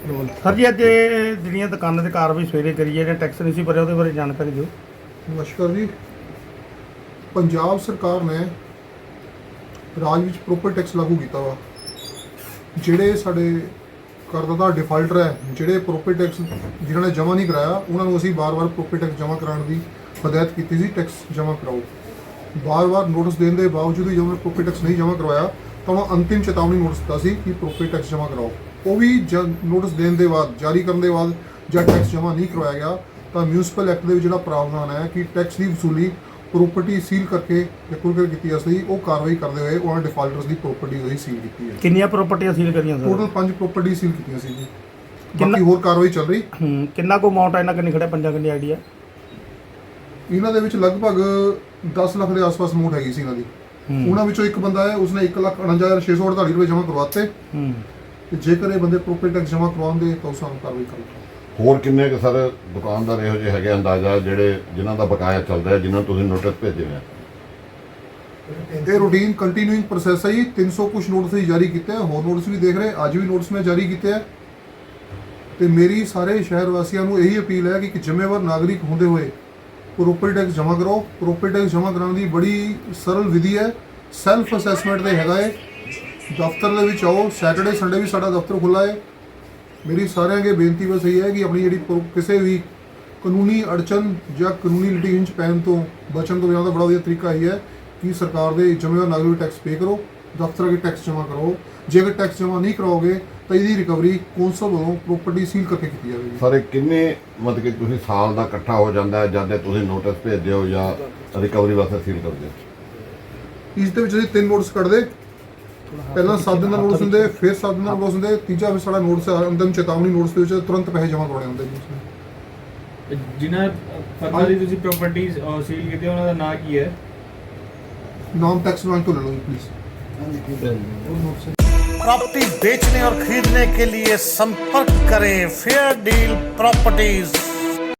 Sir ਜੀ, ਅੱਜ ਇਹ ਜਿਹੜੀਆਂ ਦੁਕਾਨਾਂ ਤੇ ਕਾਰਵਾਈ ਸਵੇਰੇ ਕਰੀ ਹੈ ਜਾਂ ਟੈਕਸ ਨਹੀਂ ਸੀ ਭਰਿਆ, ਉਹਦੇ ਬਾਰੇ ਜਾਣਕਾਰੀ ਦਿਓ। ਨਮਸਕਾਰ ਜੀ। ਪੰਜਾਬ ਸਰਕਾਰ ਨੇ ਰਾਜ ਵਿੱਚ ਪ੍ਰੋਪਰ ਟੈਕਸ ਲਾਗੂ ਕੀਤਾ ਵਾ। ਜਿਹੜੇ ਸਾਡੇ ਕਰਦਾਤਾ ਡਿਫਾਲਟਰ ਹੈ, ਜਿਹੜੇ ਪ੍ਰੋਪਰ ਟੈਕਸ ਜਿਨ੍ਹਾਂ ਨੇ ਜਮ੍ਹਾਂ ਨਹੀਂ ਕਰਾਇਆ, ਉਹਨਾਂ ਨੂੰ ਅਸੀਂ ਬਾਰ-ਬਾਰ ਪ੍ਰੋਪਰ ਟੈਕਸ ਜਮ੍ਹਾਂ ਕਰਾਉਣ ਦੀ ਹਦਾਇਤ ਕੀਤੀ ਸੀ ਟੈਕਸ ਜਮ੍ਹਾਂ ਕਰਾਓ। ਬਾਰ-ਬਾਰ ਨੋਟਿਸ ਦੇਣ ਦੇ ਬਾਵਜੂਦ ਵੀ ਜਦੋਂ ਪ੍ਰੋਪਰ ਟੈਕਸ ਨਹੀਂ ਜਮ੍ਹਾਂ ਕਰਵਾਇਆ, ਤਾਂ ਉਹਨਾਂ ਅੰਤਿਮ ਚੇਤਾਵਨੀ ਨੋਟਿਸ ਦਿੱਤਾ ਸੀ ਕਿ ਪ੍ਰੋਪਰ ਟੈਕਸ ਜਮ੍ਹਾਂ ਕਰਾਓ। ਉਹ ਵੀ ਨੋਟਿਸ ਦੇਣ ਦੇ ਬਾਅਦ ਜਾਰੀ ਕਰਨ ਦੇ ਬਾਅਦ ਜਦ ਟੈਕਸ ਜਮ੍ਹਾਂ ਨਹੀਂ ਕਰਵਾਇਆ ਗਿਆ ਤਾਂ ਮਿਊਨਿਸਪਲ ਐਕਟ ਦੇ ਵਿੱਚ ਜਿਹੜਾ ਪ੍ਰਾਵਧਾਨ ਹੈ ਕਿ ਟੈਕਸ ਦੀ ਵਸੂਲੀ ਪ੍ਰਾਪਰਟੀ ਸੀਲ ਕਰਕੇ ਜਾਂ ਕੁਰਕਰ ਕੀਤੀ ਜਾ ਸਕਦੀ ਉਹ ਕਾਰਵਾਈ ਕਰਦੇ ਹੋਏ ਉਹਨਾਂ ਡਿਫਾਲਟਰਸ ਦੀ ਪ੍ਰਾਪਰਟੀ ਉਹਦੀ ਸੀਲ ਕੀਤੀ ਹੈ। ਕਿੰਨੀਆਂ ਪ੍ਰਾਪਰਟੀਆਂ ਸੀਲ ਕਰੀਆਂ ਸਰ? ਟੋਟਲ 5 ਪ੍ਰਾਪਰਟੀ ਸੀਲ ਕੀਤੀਆਂ ਸੀ ਜੀ। ਬਾਕੀ ਹੋਰ ਕਾਰਵਾਈ ਚੱਲ ਰਹੀ। ਹੂੰ ਕਿੰਨਾ ਕੋ ਅਮਾਉਂਟ ਹੈ ਇਹਨਾਂ ਕਿੰਨੀ ਖੜਾ ਪੰਜਾਂ ਕਿੰਨੀ ਆਈਡੀਆ ਇਹਨਾਂ ਦੇ ਵਿੱਚ ਲਗਭਗ 10 ਲੱਖ ਦੇ ਆਸ-ਪਾਸ ਨੋਟ ਹੈਗੀ ਸੀ ਇਹਨਾਂ ਦੀ। ਉਹਨਾਂ ਵਿੱਚੋਂ ਇੱਕ ਬੰਦਾ ਹੈ ਉਸਨੇ 149648 ਰੁਪਏ ਜਮ੍ਹਾਂ ਕਰਵਾਤੇ। ਹੂੰ। ਤੇ ਜੇਕਰ ਇਹ ਬੰਦੇ ਪ੍ਰੋਪਰਟੀ ਟੈਕਸ ਜਮ੍ਹਾਂ ਕਰਵਾਉਂਦੇ ਤਾਂ ਉਸ ਨੂੰ ਕਾਰਵਾਈ ਕਰੂਗਾ ਹੋਰ ਕਿੰਨੇ ਕੁ ਸਰ ਦੁਕਾਨਦਾਰ ਇਹੋ ਜਿਹੇ ਹੈਗੇ ਅੰਦਾਜ਼ਾ ਜਿਹੜੇ ਜਿਨ੍ਹਾਂ ਦਾ ਬਕਾਇਆ ਚੱਲਦਾ ਹੈ ਜਿਨ੍ਹਾਂ ਨੂੰ ਤੁਸੀਂ ਨੋਟਿਸ ਭੇਜੇ ਹੋਏ ਆ? ਇਹ ਰੂਟੀਨ ਕੰਟੀਨਿਊਇੰਗ ਪ੍ਰੋਸੈਸ ਹੈ ਜੀ। 300 ਕੁਝ ਨੋਟਿਸ ਹੀ ਜਾਰੀ ਕੀਤੇ ਆ। ਹੋਰ ਨੋਟਿਸ ਵੀ ਦੇਖ ਰਹੇ। ਅੱਜ ਵੀ ਨੋਟਿਸ ਮੈਂ ਜਾਰੀ ਕੀਤੇ ਆ। ਤੇ ਮੇਰੀ ਸਾਰੇ ਸ਼ਹਿਰ ਵਾਸੀਆਂ ਨੂੰ ਇਹੀ ਅਪੀਲ ਹੈ ਕਿ ਇੱਕ ਜ਼ਿੰਮੇਵਾਰ ਨਾਗਰਿਕ ਹੁੰਦੇ ਹੋਏ ਪ੍ਰੋਪਰਟੀ ਟੈਕਸ ਜਮ੍ਹਾਂ ਕਰੋ। ਪ੍ਰੋਪਰਟੀ ਟੈਕਸ ਜਮ੍ਹਾਂ ਕਰਾਉਣ ਦੀ ਬੜੀ ਸਰਲ ਵਿਧੀ ਹੈ। ਸੈਲਫ ਅਸੈਸਮੈਂਟ ਤੇ ਹੈਗਾ ਹੈ ਦਫ਼ਤਰ ਦੇ ਵਿੱਚ ਆਓ ਸੈਟਰਡੇ ਸੰਡੇ ਵੀ ਸਾਡਾ ਦਫ਼ਤਰ ਖੁੱਲਾ ਹੈ। ਮੇਰੀ ਸਾਰਿਆਂ ਅੱਗੇ ਬੇਨਤੀ ਬਸ ਇਹ ਹੈ ਕਿ ਆਪਣੀ ਜਿਹੜੀ ਪ੍ਰੋ- ਕਿਸੇ ਵੀ ਕਾਨੂੰਨੀ ਅੜਚਨ ਜਾਂ ਕਾਨੂੰਨੀ ਲਿਟੀਗੇਸ਼ਨ 'ਚ ਪੈਣ ਤੋਂ ਬਚਣ ਤੋਂ ਬਚਾਉਣ ਦਾ ਬੜਾ ਵਧੀਆ ਤਰੀਕਾ ਇਹ ਹੈ ਕਿ ਸਰਕਾਰ ਦੇ ਜ਼ਿੰਮੇਵਾਰ ਨਾਗਰਿਕ ਟੈਕਸ ਪੇ ਕਰੋ ਦਫ਼ਤਰ ਅੱਗੇ ਟੈਕਸ ਜਮ੍ਹਾਂ ਕਰੋ। ਜੇਕਰ ਟੈਕਸ ਜਮ੍ਹਾਂ ਨਹੀਂ ਕਰਾਓਗੇ ਤਾਂ ਇਹਦੀ ਰਿਕਵਰੀ ਕੌਂਸਲ ਵੱਲੋਂ ਪ੍ਰਾਪਰਟੀ ਸੀਲ ਕਰਕੇ ਕੀਤੀ ਜਾਵੇਗੀ। ਸਰ ਇਹ ਕਿੰਨੇ ਮਤਲਬ ਕਿ ਤੁਸੀਂ ਸਾਲ ਦਾ ਇਕੱਠਾ ਹੋ ਜਾਂਦਾ ਹੈ ਜਦ ਤੁਸੀਂ ਨੋਟਿਸ ਭੇਜਦੇ ਹੋ ਜਾਂ ਰਿਕਵਰੀ ਵਾਸਤੇ ਸੀਲ ਕਰਦੇ ਹੋ? ਇਸ ਦੇ ਵਿੱਚ ਅਸੀਂ ਤਿੰਨ ਨੋਟਿਸ ਕੱਢਦੇ। ਪਹਿਲਾਂ 7 ਦਿਨ ਦਾ ਨੋਟਿਸ ਹੁੰਦੇ ਫਿਰ 7 ਦਿਨ ਦਾ ਨੋਟਿਸ ਹੁੰਦੇ ਤੀਜਾ ਫਿਰ ਸਾਡਾ ਨੋਟਿਸ ਅੰਤਮ ਚੇਤਾਵਨੀ ਨੋਟਿਸ ਦੇ ਵਿੱਚ ਤੁਰੰਤ ਪੈਸੇ ਜਮ੍ਹਾਂ ਕਰਵਾਉਣੇ ਹੁੰਦੇ ਜੀ ਉਸਨੇ ਜਿਨ੍ਹਾਂ ਪਤਾ ਦੀ ਤੁਸੀਂ ਪ੍ਰਾਪਰਟੀ ਸੀਲ ਕੀਤੀ ਉਹਨਾਂ ਦਾ ਨਾਂ ਕੀ ਹੈ ਨਾਮ ਟੈਕਸ ਬੈਂਕ ਤੋਂ ਲੈ ਲਓ ਪਲੀਜ਼ ਉਹ ਨੋਟਿਸ ਹੈ। प्रॉपर्टी बेचने और खरीदने के लिए संपर्क करें फेयर डील प्रॉपर्टीज